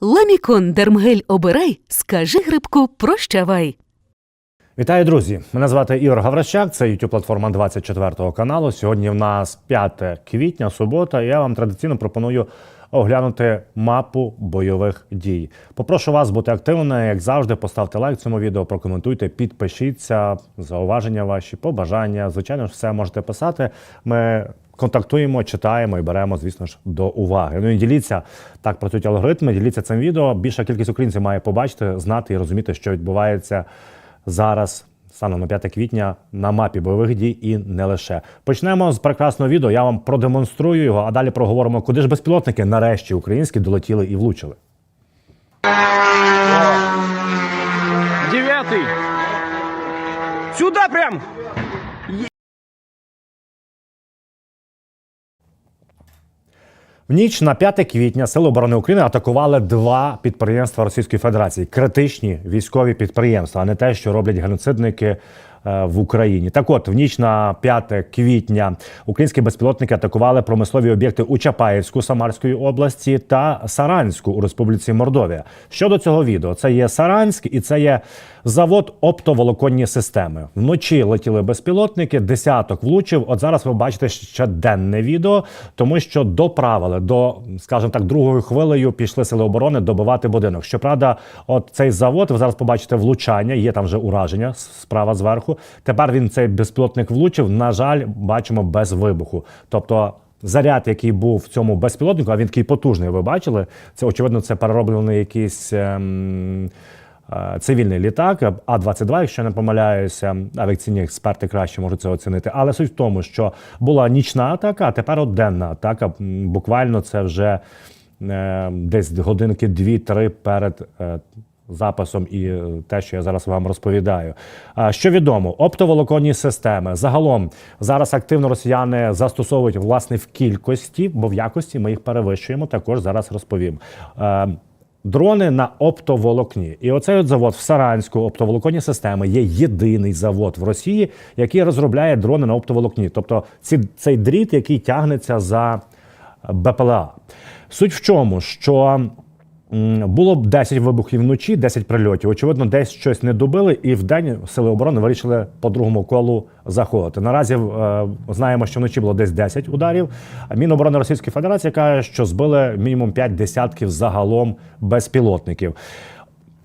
Ламікон Дермгель обирай, скажи грибку прощавай. Вітаю, друзі! Мене звати Ігор Гаврищак, це youtube платформа 24 каналу. Сьогодні в нас 5 квітня, субота. Я вам традиційно пропоную оглянути мапу бойових дій. Попрошу вас бути активними, як завжди. Поставте лайк цьому відео, прокоментуйте, підпишіться, зауваження ваші, побажання. Звичайно ж, все можете писати. Ми контактуємо, читаємо і беремо, звісно ж, до уваги. Ну і діліться так працюють алгоритми. Діліться цим відео. Більша кількість українців має побачити, знати і розуміти, що відбувається зараз. Станом на 5 квітня на мапі бойових дій і не лише почнемо з прекрасного відео. Я вам продемонструю його, а далі проговоримо, куди ж безпілотники нарешті українські долетіли і влучили. Девятый. Сюда прям. В ніч на 5 квітня Сили оборони України атакували два підприємства Російської Федерації критичні військові підприємства, а не те, що роблять геноцидники е, в Україні. Так, от в ніч на 5 квітня українські безпілотники атакували промислові об'єкти у Чапаївську Самарської області та Саранську у Республіці Мордовія. Щодо цього відео, це є Саранськ і це є завод оптоволоконні системи. Вночі летіли безпілотники, десяток влучив. От зараз ви бачите ще денне відео, тому що доправили до, скажімо так, другою хвилею пішли сили оборони добивати будинок. Щоправда, от цей завод, ви зараз побачите влучання, є там вже ураження справа зверху. Тепер він цей безпілотник влучив. На жаль, бачимо без вибуху. Тобто. Заряд, який був в цьому безпілотнику, а він такий потужний, ви бачили. Це очевидно, це перероблений якийсь ем, цивільний літак А-22, якщо не помиляюся, авіаційні експерти краще можуть це оцінити. Але суть в тому, що була нічна атака, а тепер от денна атака. Буквально це вже е, десь годинки 2-3 перед. е, Записом і е, те, що я зараз вам розповідаю. Що відомо, оптоволоконні системи загалом зараз активно росіяни застосовують власне в кількості, бо в якості ми їх перевищуємо. Також зараз розповім. Дрони на оптоволокні, і оцей от завод в Саранську оптоволоконні системи є єдиний завод в Росії, який розробляє дрони на оптоволокні. Тобто ці, цей дріт, який тягнеться за БПЛА. Суть в чому, що було б 10 вибухів вночі, 10 прильотів. Очевидно, десь щось не добили, і в день сили оборони вирішили по другому колу заходити. Наразі е, знаємо, що вночі було десь 10 ударів. А Міноборони Російської Федерації каже, що збили мінімум 5 десятків загалом безпілотників.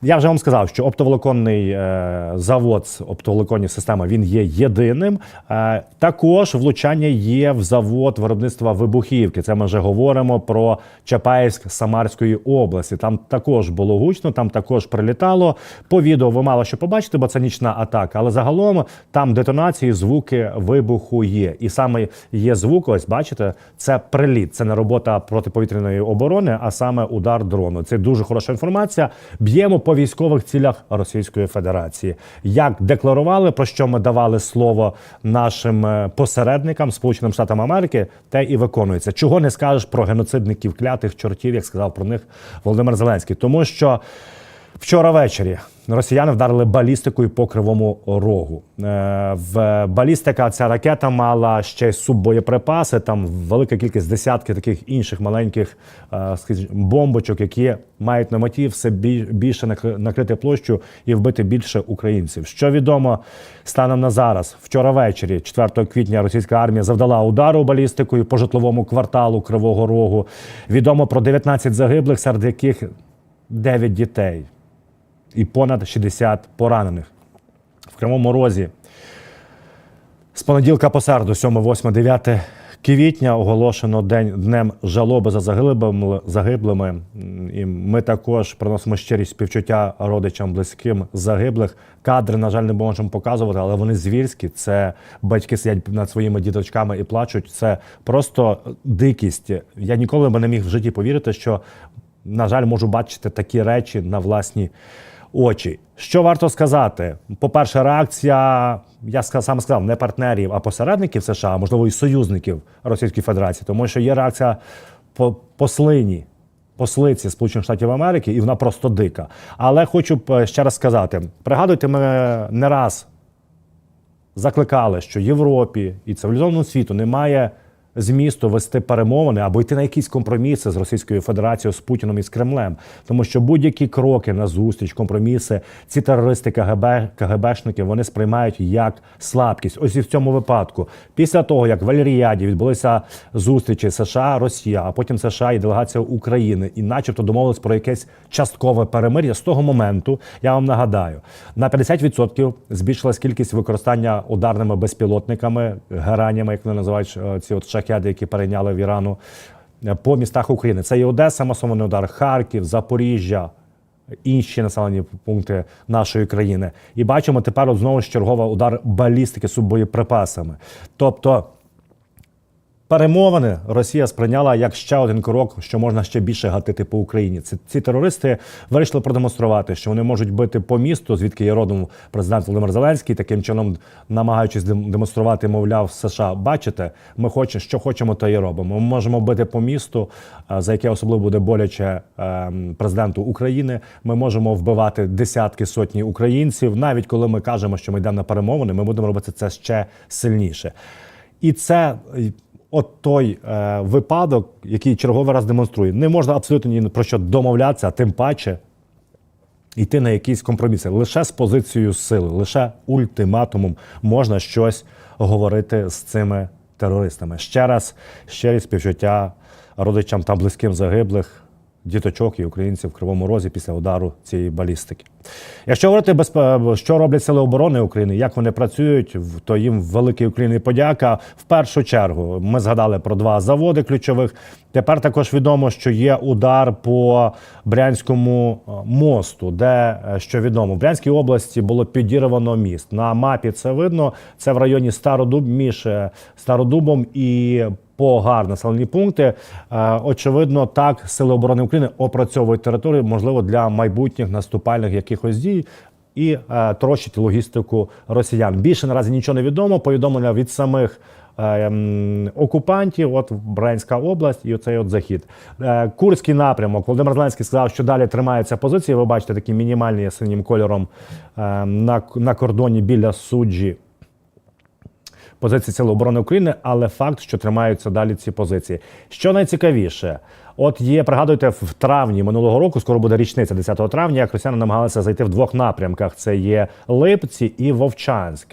Я вже вам сказав, що оптоволоконний е, завод з оптоволоконні системи він є єдиним. Е, також влучання є в завод виробництва вибухівки. Це ми вже говоримо про Чапаївськ Самарської області. Там також було гучно, там також прилітало. По відео ви мало що побачите, бо це нічна атака. Але загалом там детонації, звуки вибуху є. І саме є звук, ось бачите, це приліт. Це не робота протиповітряної оборони, а саме удар дрону. Це дуже хороша інформація. Б'ємо по військових цілях Російської Федерації. Як декларували, про що ми давали слово нашим е, посередникам, Сполученим Штатам Америки, те і виконується. Чого не скажеш про геноцидників клятих чортів, як сказав про них Володимир Зеленський, тому що. Вчора ввечері росіяни вдарили балістикою по кривому рогу. Е, В балістика ця ракета мала ще й суббоєприпаси. Там велика кількість десятки таких інших маленьких е, бомбочок, які мають на меті все бі- більше накри- накрити площу і вбити більше українців. Що відомо станом на зараз, вчора ввечері, 4 квітня, російська армія завдала удару балістикою по житловому кварталу Кривого Рогу. Відомо про 19 загиблих, серед яких 9 дітей і понад 60 поранених. В Кривому Розі з понеділка по середу, 7, 8, 9 квітня, оголошено день днем жалоби за загиблими. загиблими. І ми також приносимо щирі співчуття родичам, близьким загиблих. Кадри, на жаль, не можемо показувати, але вони звірські. Це батьки сидять над своїми діточками і плачуть. Це просто дикість. Я ніколи би не міг в житті повірити, що на жаль, можу бачити такі речі на власні очі. Що варто сказати? По-перше, реакція, я сам сказав, не партнерів, а посередників США, а, можливо, і союзників Російської Федерації, тому що є реакція по послині. Послиці Сполучених Штатів Америки, і вона просто дика. Але хочу е, ще раз сказати: пригадуйте, ми не раз закликали, що Європі і цивілізованому світу немає змісту вести перемовини або йти на якісь компроміси з Російською Федерацією, з Путіном і з Кремлем, тому що будь-які кроки на зустріч, компроміси, ці терористи КГБ, КГБшники вони сприймають як слабкість. Ось і в цьому випадку, після того як в Альріаді відбулися зустрічі США, Росія, а потім США і делегація України, і, начебто, домовились про якесь часткове перемир'я. З того моменту я вам нагадаю, на 50% збільшилась кількість використання ударними безпілотниками, геранями, як вони називають е, ці от шахеди, які перейняли в Ірану е, по містах України. Це і Одеса, масований удар, Харків, Запоріжжя. Інші населені пункти нашої країни, і бачимо тепер знову ж черговий удар балістики суббоєприпасами. Тобто Перемовини Росія сприйняла як ще один крок, що можна ще більше гатити по Україні. Ці, ці терористи вирішили продемонструвати, що вони можуть бити по місту, звідки є родом президент Володимир Зеленський, таким чином намагаючись демонструвати, мовляв, США. Бачите, ми хочемо, що хочемо, то і робимо. Ми можемо бити по місту, за яке особливо буде боляче ем, президенту України. Ми можемо вбивати десятки сотні українців. Навіть коли ми кажемо, що ми йдемо на перемовини, ми будемо робити це ще сильніше. І це е, от той е, випадок, який черговий раз демонструє. Не можна абсолютно ні про що домовлятися, а тим паче йти на якісь компроміси. Лише з позицією сили, лише ультиматумом можна щось говорити з цими терористами. Ще раз щирі співчуття родичам та близьким загиблих. Діточок і українців в Кривому Розі після удару цієї балістики. Якщо говорити без що роблять сили оборони України, як вони працюють, то їм великий Україні подяка. В першу чергу ми згадали про два заводи ключових. Тепер також відомо, що є удар по Брянському е, мосту, де е, що відомо, в Брянській області було підірвано міст. На мапі це видно. Це в районі Стародуб між е, Стародубом і Погар населені пункти. Е, Очевидно, так сили оборони України опрацьовують територію, можливо, для майбутніх наступальних якихось дій. І е, трощить логістику росіян. Більше наразі нічого не відомо. Повідомлення від самих е, м, окупантів. От Брянська область і оцей от захід. Е, Курський напрямок. Володимир Зеленський сказав, що далі тримаються позиції. Ви бачите такі мінімальні синім кольором е, на, на кордоні біля суджі позиції Сили оборони України, але факт, що тримаються далі ці позиції. Що найцікавіше, от є, пригадуйте, в травні минулого року, скоро буде річниця 10 травня, як росіяни намагалися зайти в двох напрямках: це є Липці і Вовчанськ.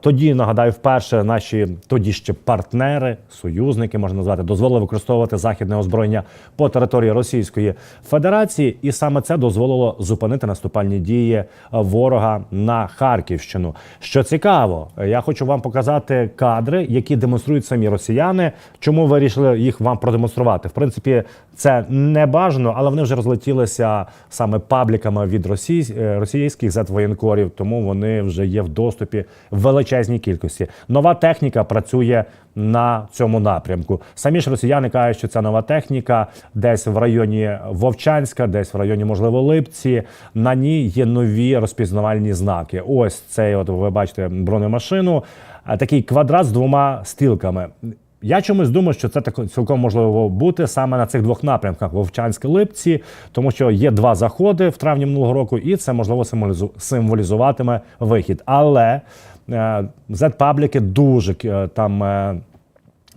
Тоді нагадаю, вперше наші тоді ще партнери, союзники можна назвати, дозволили використовувати західне озброєння по території Російської Федерації, і саме це дозволило зупинити наступальні дії ворога на Харківщину. Що цікаво, я хочу вам показати кадри, які демонструють самі росіяни. Чому вирішили їх вам продемонструвати? В принципі, це не бажано, але вони вже розлетілися саме пабліками від е, російських зетвоєнкорів, тому вони вже є в доступі в величезній кількості. Нова техніка працює на цьому напрямку. Самі ж росіяни кажуть, що ця нова техніка десь в районі Вовчанська, десь в районі, можливо, Липці. На ній є нові розпізнавальні знаки. Ось цей, от ви бачите, бронемашину, такий квадрат з двома стрілками. Я чомусь думаю, що це так цілком можливо бути саме на цих двох напрямках Вовчанськ липці, тому що є два заходи в травні минулого року, і це можливо символізу- символізуватиме вихід. Але Z-пабліки дуже е, там. е,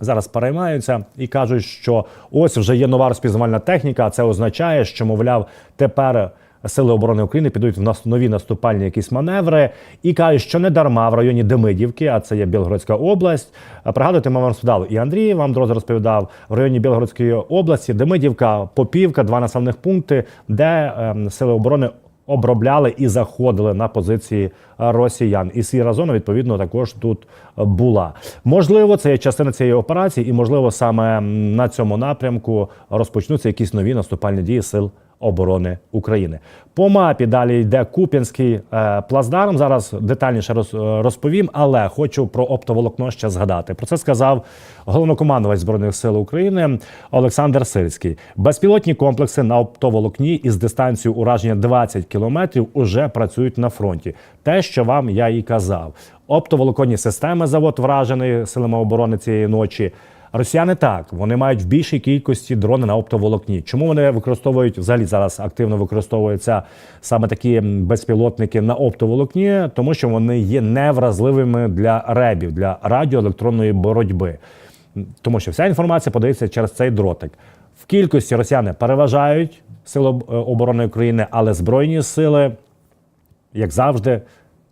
Зараз переймаються і кажуть, що ось вже є нова розпізнавальна техніка. а Це означає, що, мовляв, тепер сили оборони України підуть в нас нові наступальні якісь маневри і кажуть, що не дарма в районі Демидівки, а це є Білгородська область. А Пригадуєте, ми вам розповідали, і Андрій вам дроза розповідав в районі Білгородської області, Демидівка, Попівка, два населених пункти, де ем, сили оборони обробляли і заходили на позиції е, росіян. І сіра зона, відповідно, також тут була. Можливо, це є частина цієї операції, і можливо, саме на цьому напрямку розпочнуться якісь нові наступальні дії сил. Оборони України по мапі далі йде Куп'янський е, плацдарм. Зараз детальніше роз, е, розповім, але хочу про оптоволокно ще згадати. Про це сказав головнокомандувач збройних сил України Олександр Сирський. Безпілотні комплекси на оптоволокні із дистанцією ураження 20 кілометрів уже працюють на фронті. Те, що вам я і казав, оптоволоконні системи завод вражений силами оборони цієї ночі. Росіяни так, вони мають в більшій кількості дрони на оптоволокні. Чому вони використовують взагалі зараз активно використовуються саме такі безпілотники на оптоволокні, тому що вони є невразливими для ребів, для радіоелектронної боротьби. тому що вся інформація подається через цей дротик. В кількості росіяни переважають Сили е, оборони України, але Збройні сили як завжди,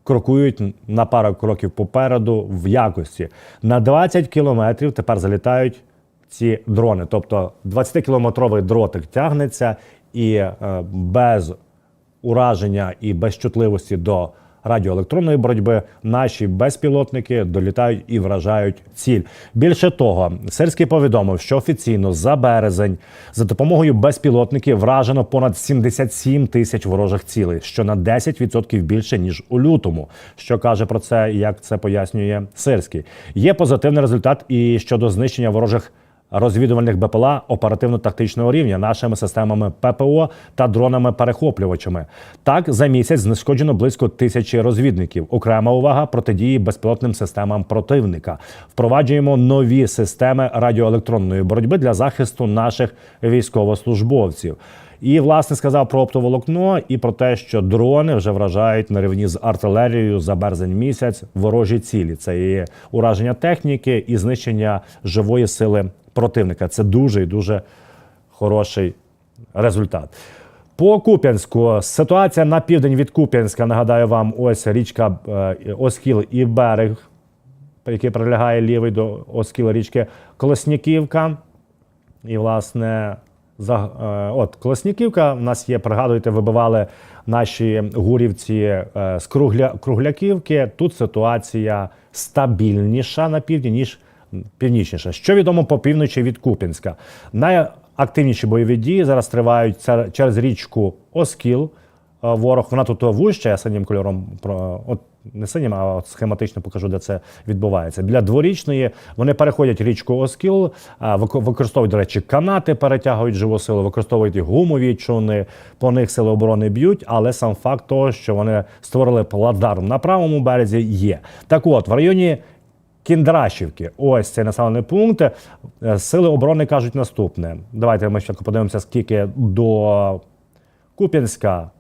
крокують на пару кроків попереду в якості. На 20 кілометрів тепер залітають ці дрони. Тобто 20-кілометровий дротик тягнеться і е, без ураження і без чутливості до радіоелектронної боротьби наші безпілотники долітають і вражають ціль. Більше того, Сирський повідомив, що офіційно за березень за допомогою безпілотників вражено понад 77 тисяч ворожих цілей, що на 10% більше ніж у лютому. Що каже про це, як це пояснює Сирський. Є позитивний результат і щодо знищення ворожих розвідувальних БПЛА оперативно-тактичного рівня нашими системами ППО та дронами-перехоплювачами. Так, за місяць знешкоджено близько тисячі розвідників. Окрема увага протидії безпілотним системам противника. Впроваджуємо нові системи радіоелектронної боротьби для захисту наших військовослужбовців. І власне сказав про оптоволокно і про те, що дрони вже вражають на рівні з артилерією за березень місяць ворожі цілі. Це і ураження техніки, і знищення живої сили противника. Це дуже і дуже хороший результат. По Куп'янську ситуація на південь від Куп'янська. Нагадаю вам, ось річка е, Оскіл і берег, який прилягає лівий до Оскіла річки Колосняківка. І, власне, за, е, от Колосняківка в нас є, пригадуєте, вибивали наші гурівці е, з Кругля, Кругляківки. Тут ситуація стабільніша на півдні, ніж північніша. Що відомо по півночі від Куп'янська? Найактивніші бойові дії зараз тривають через річку Оскіл. Е, Ворог, вона тут вужча, я синім кольором от не синім, а от схематично покажу, де це відбувається. Для дворічної вони переходять річку Оскіл, використовують, до речі, канати, перетягують живу силу, використовують і гумові човни, по них сили оборони б'ють, але сам факт того, що вони створили плацдарм на правому березі, є. Так от, в районі Кіндрашівки, ось цей населений пункт. Е, Сили оборони кажуть наступне. Давайте ми ще подивимося, скільки до Куп'янська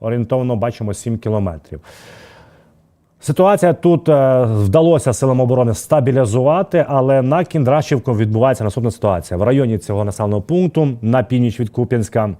орієнтовно бачимо 7 кілометрів. Ситуація тут е, вдалося силам оборони стабілізувати, але на Кіндрашівку відбувається наступна ситуація. В районі цього населеного пункту на північ від Куп'янська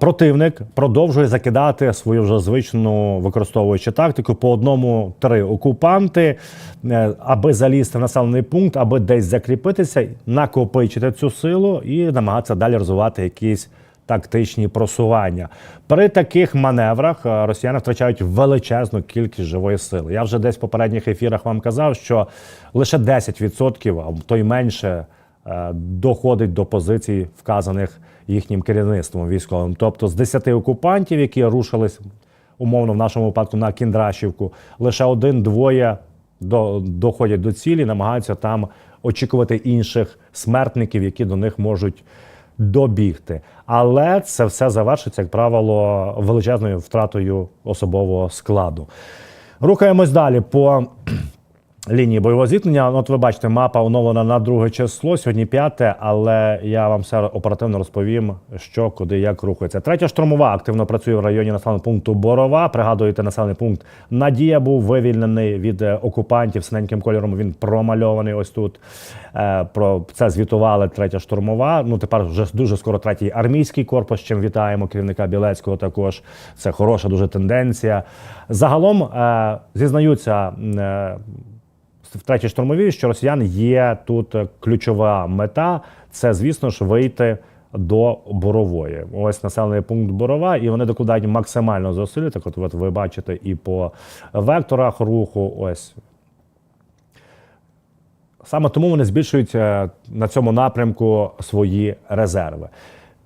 Противник продовжує закидати свою вже звичну використовуючи тактику по одному три окупанти, е, аби залізти в населений пункт, аби десь закріпитися, накопичити цю силу і намагатися далі розвивати якісь тактичні просування. При таких маневрах е, росіяни втрачають величезну кількість живої сили. Я вже десь в попередніх ефірах вам казав, що лише 10%, а то й менше е, доходить до позицій, вказаних їхнім керівництвом військовим. Тобто з 10 окупантів, які рушились умовно в нашому випадку на Кіндрашівку, лише один-двоє до, доходять до цілі, намагаються там очікувати інших смертників, які до них можуть добігти. Але це все завершиться, як правило, величезною втратою особового складу. Рухаємось далі по лінії бойового зіткнення. Ну, От ви бачите, мапа оновлена на друге число, сьогодні п'яте, але я вам все оперативно розповім, що, куди, як рухається. Третя штурмова активно працює в районі населеного пункту Борова. Пригадуєте, населений пункт Надія був вивільнений від е, окупантів синеньким кольором. Він промальований ось тут. Е, Про це звітували третя штурмова. Ну тепер вже дуже скоро третій армійський корпус. Чим вітаємо керівника Білецького. Також це хороша дуже тенденція. Загалом е, зізнаються. В третій штурмовій, що росіян є тут ключова мета це, звісно ж, вийти до борової. Ось населений пункт Борова, і вони докладають максимально зусиль. Так, от, от ви бачите, і по векторах руху. Ось саме тому вони збільшують е, на цьому напрямку свої резерви.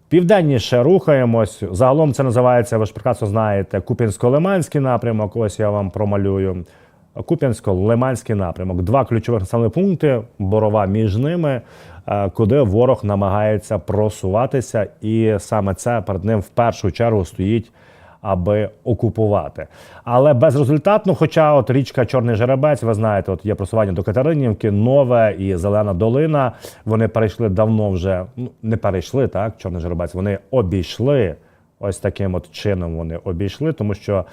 Південніше рухаємось. Загалом це називається, ви ж прекрасно знаєте, Куп'янсько-Лиманський напрямок. Ось я вам промалюю. Куп'янсько-Лиманський напрямок. Два ключових населені пункти, борова між ними, е, куди ворог намагається просуватися, і саме це перед ним в першу чергу стоїть. Аби окупувати, але безрезультатно. Хоча, от річка Чорний Жеребець, ви знаєте, от є просування до Катеринівки, Нове і Зелена Долина. Вони перейшли давно вже. Ну не перейшли так. Чорний Жеребець. Вони обійшли ось таким от чином. Вони обійшли, тому що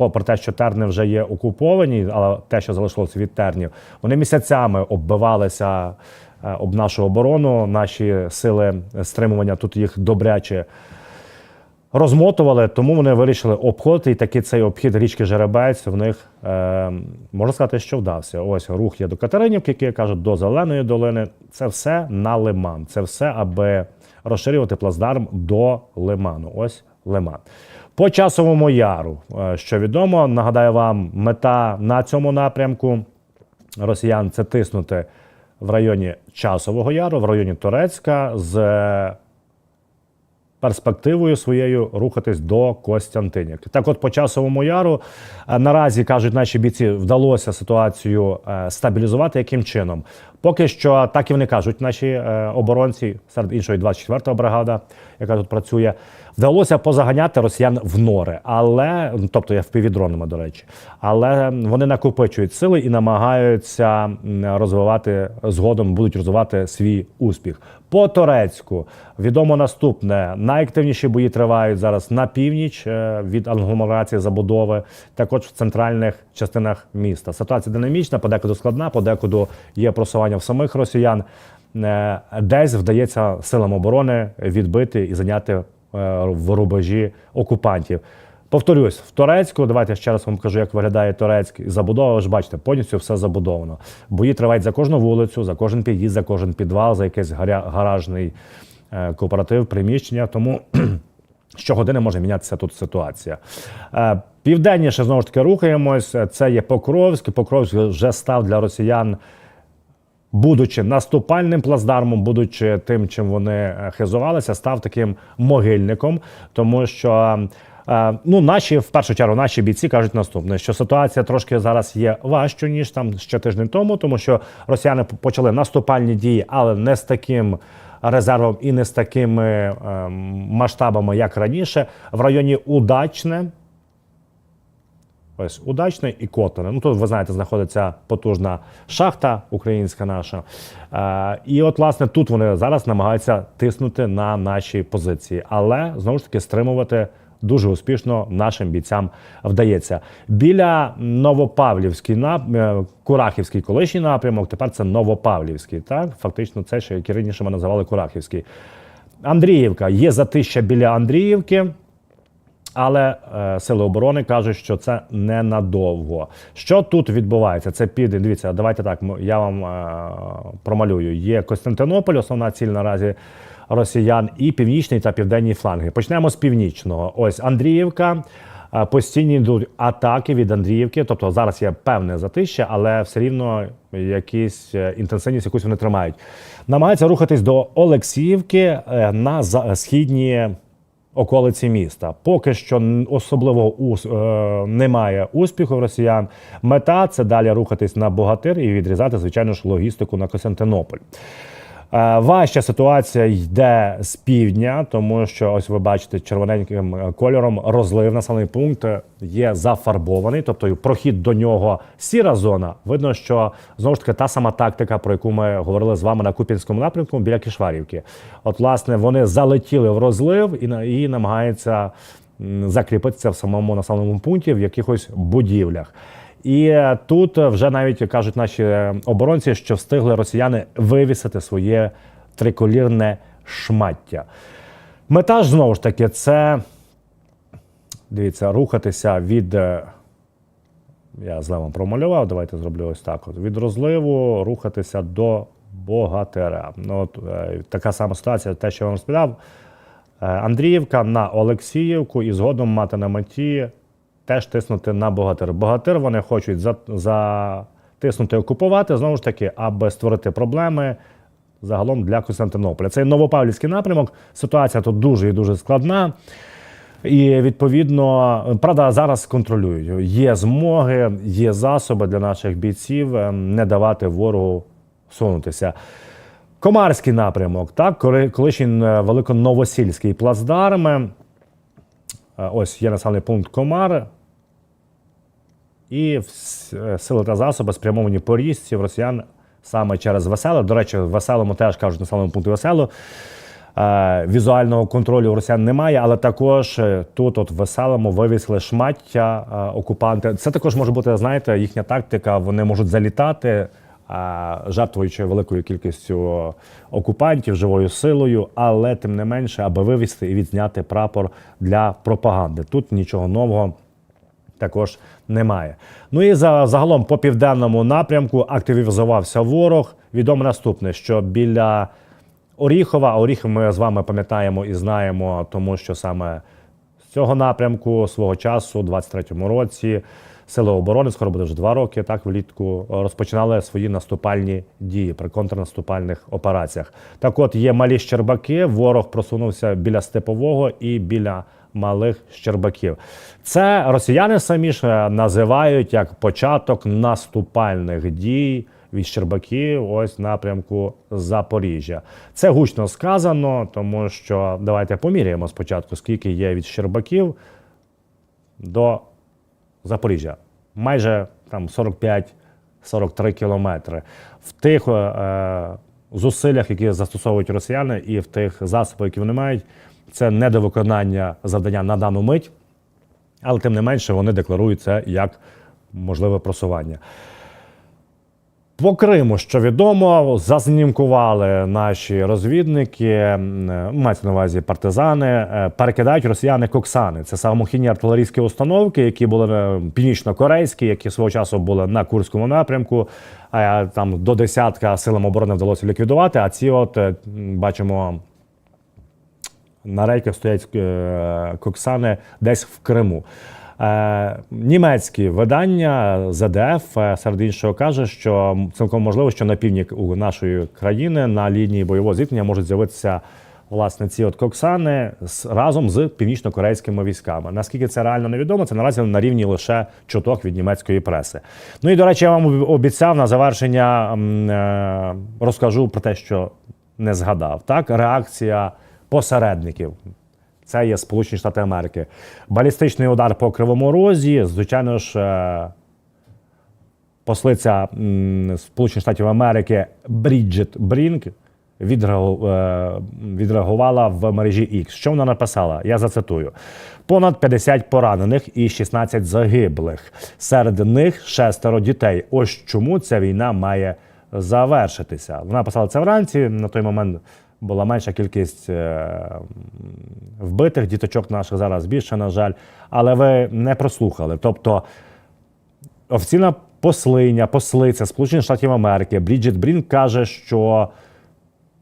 попри те, що терни вже є окуповані, але те, що залишилося від тернів, вони місяцями оббивалися е, об нашу оборону. Наші сили стримування тут їх добряче розмотували, тому вони вирішили обходити. І такий цей обхід річки Жеребець в них е, можна сказати, що вдався. Ось рух є до Катеринівки, які кажуть, до Зеленої долини. Це все на лиман. Це все, аби розширювати плацдарм до лиману. Ось лиман. По часовому яру, е, що відомо, нагадаю вам, мета на цьому напрямку росіян це тиснути в районі Часового Яру, в районі Торецька з перспективою своєю рухатись до Костянтинівки. Так, от по часовому яру е, наразі кажуть наші бійці, вдалося ситуацію е, стабілізувати. Яким чином? Поки що так і вони кажуть, наші е, оборонці, серед іншої 24-та бригада, яка тут працює, вдалося позаганяти росіян в нори, але ну, тобто я впівдронами, до речі, але вони накопичують сили і намагаються розвивати згодом, будуть розвивати свій успіх. По Торецьку відомо наступне: найактивніші бої тривають зараз на північ е, від агломерації забудови, також в центральних частинах міста. Ситуація динамічна, подекуди складна, подекуди є просування в самих росіян. Е, Десь вдається силам оборони відбити і зайняти е, в рубежі окупантів. Повторюсь, в Торецьку, давайте ще раз вам покажу, як виглядає Торецьк. Забудова, ви ж бачите, повністю все забудовано. Бої тривають за кожну вулицю, за кожен під'їзд, за кожен підвал, за якийсь гаражний е, кооператив, приміщення. Тому щогодини може мінятися тут ситуація. Е, Південніше знову ж таки рухаємось. Це є Покровськ. Покровськ вже став для росіян будучи наступальним плацдармом, будучи тим, чим вони е, хизувалися, став таким могильником, тому що. е, Ну, наші в першу чергу наші бійці кажуть наступне, що ситуація трошки зараз є важчою, ніж там ще тиждень тому, тому що росіяни почали наступальні дії, але не з таким резервом і не з такими е, масштабами, як раніше. В районі Удачне, Ось удачне і Котлене. Ну тут ви знаєте, знаходиться потужна шахта українська наша. Е, і от, власне, тут вони зараз намагаються тиснути на наші позиції, але знову ж таки стримувати. Дуже успішно нашим бійцям вдається. Біля Новопавлівський е, Курахівський колишній напрямок, тепер це Новопавлівський. Так, фактично, це ще як і раніше ми називали Курахівський. Андріївка є затища біля Андріївки. Але е, сили оборони кажуть, що це ненадовго. Що тут відбувається? Це південь. Дивіться, давайте так. Я вам е, промалюю. Є Костянтинополь, основна ціль наразі росіян, і північний та південні фланги. Почнемо з північного. Ось Андріївка. Е, Постійні йдуть атаки від Андріївки, тобто зараз є певне затища, але все рівно якісь е, інтенсивність якусь вони тримають. Намагаються рухатись до Олексіївки е, на східні околиці міста. Поки що особливо немає успіху росіян. Мета це далі рухатись на Богатир і відрізати, звичайно ж, логістику на Костянтинополь. Е, Важча ситуація йде з півдня, тому що ось ви бачите червоненьким е, кольором розлив населений пункт е, є зафарбований, тобто прохід до нього сіра зона. Видно, що знову ж таки та сама тактика, про яку ми говорили з вами на Купінському напрямку біля Кишварівки. От, власне, вони залетіли в розлив і, і намагаються закріпитися в самому населеному пункті в якихось будівлях. І е, тут е, вже навіть кажуть наші е, оборонці, що встигли росіяни вивісити своє триколірне шмаття. Мета ж знову ж таки це дивіться, рухатися від. Я злевом промалював, давайте зроблю ось так. От. Від розливу рухатися до богатира. Ну, от, е, така сама ситуація, те, що я вам розповідав. Е, Андріївка на Олексіївку і згодом мати на меті теж тиснути на богатир. Богатир вони хочуть за- затиснути, окупувати, знову ж таки, аби створити проблеми загалом для Костянтинополя. Це Новопавлівський напрямок. Ситуація тут дуже і дуже складна. І відповідно, правда, зараз контролюють. Є змоги, є засоби для наших бійців е, не давати ворогу сунутися. Комарський напрямок, так, коли- колишній е, великоновосільський плацдарм. Е, Ось є населений пункт Комар. І е, сили та засоби спрямовані по річці росіян саме через весело. До речі, веселому теж кажуть населеному пункту весело. Е, Візуального контролю росіян немає, але також е, тут, от в веселому, вивісили шмаття окупанти. Це також може бути, знаєте, їхня тактика. Вони можуть залітати, жертвуючи великою кількістю окупантів живою силою, але тим не менше, аби вивісти і відзняти прапор для пропаганди. Тут нічого нового також немає. Ну і за, загалом по південному напрямку активізувався ворог. Відомо наступне, що біля Оріхова, а Оріхов ми з вами пам'ятаємо і знаємо, тому що саме з цього напрямку свого часу, у 23-му році, Сили оборони, скоро буде вже два роки, так влітку розпочинали свої наступальні дії при контрнаступальних операціях. Так, от є малі щербаки. Ворог просунувся біля степового і біля малих щербаків. Це росіяни самі ж е, називають як початок наступальних дій від Щербаків, ось напрямку Запоріжжя. Це гучно сказано, тому що давайте поміряємо спочатку, скільки є від Щербаків до Запоріжжя. Майже там 45-43 кілометри. В тих е, зусиллях, які застосовують росіяни, і в тих засобах, які вони мають, це недовиконання завдання на дану мить, але тим не менше вони декларують це як можливе просування. По Криму, що відомо, зазнімкували наші розвідники, мається на увазі партизани, е, перекидають росіяни коксани. Це самохідні артилерійські установки, які були е, північно-корейські, які свого часу були на Курському напрямку. А там до десятка силам оборони вдалося ліквідувати. А ці, от е, бачимо, на рейках стоять е, коксани десь в Криму. Е, німецькі видання ЗДФ е, серед іншого каже, що цілком можливо, що на півдні нашої країни на лінії бойового зіткнення можуть з'явитися власне ці от коксани разом з північно-корейськими військами. Наскільки це реально невідомо, це наразі на рівні лише чуток від німецької преси. Ну і до речі, я вам обіцяв на завершення розкажу про те, що не згадав. Так, реакція посередників. Це є Сполучені Штати Америки. Балістичний удар по Кривому Розі. Звичайно ж, е, послиця Сполучених Штатів Америки Бріджит Брінк е, відреагувала в мережі X. Що вона написала? Я зацитую: понад 50 поранених і 16 загиблих. Серед них шестеро дітей. Ось чому ця війна має завершитися. Вона писала це вранці. На той момент була менша кількість е, вбитих діточок наших зараз більше, на жаль. Але ви не прослухали. Тобто офіційна послиня, послиця Сполучених Штатів Америки Бріджит Брін каже, що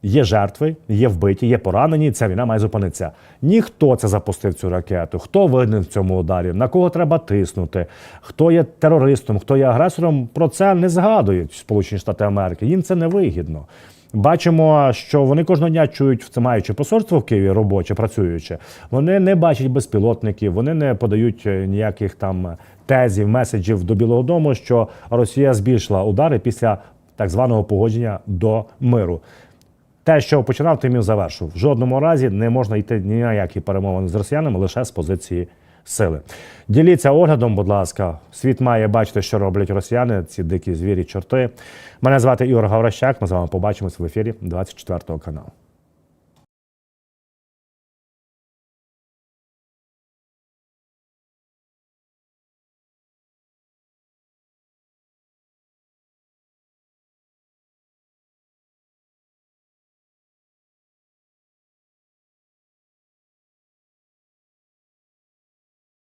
є жертви, є вбиті, є поранені. Ця війна має зупинитися. Ніхто це запустив цю ракету. Хто винен в цьому ударі? На кого треба тиснути? Хто є терористом, хто є агресором? Про це не згадують Сполучені Штати Америки. Їм це не вигідно. Бачимо, що вони кожного дня чують, це маючи посольство в Києві робоче, працюючи, вони не бачать безпілотників, вони не подають е, ніяких там тезів, меседжів до Білого Дому, що Росія збільшила удари після так званого погодження до миру. Те, що починав, тим і завершив. В жодному разі не можна йти ні на які перемовини з росіянами лише з позиції сили. Діліться оглядом, будь ласка. Світ має бачити, що роблять росіяни, ці дикі звірі, чорти. Мене звати Ігор Гаврощак. Ми з вами побачимось в ефірі 24 каналу.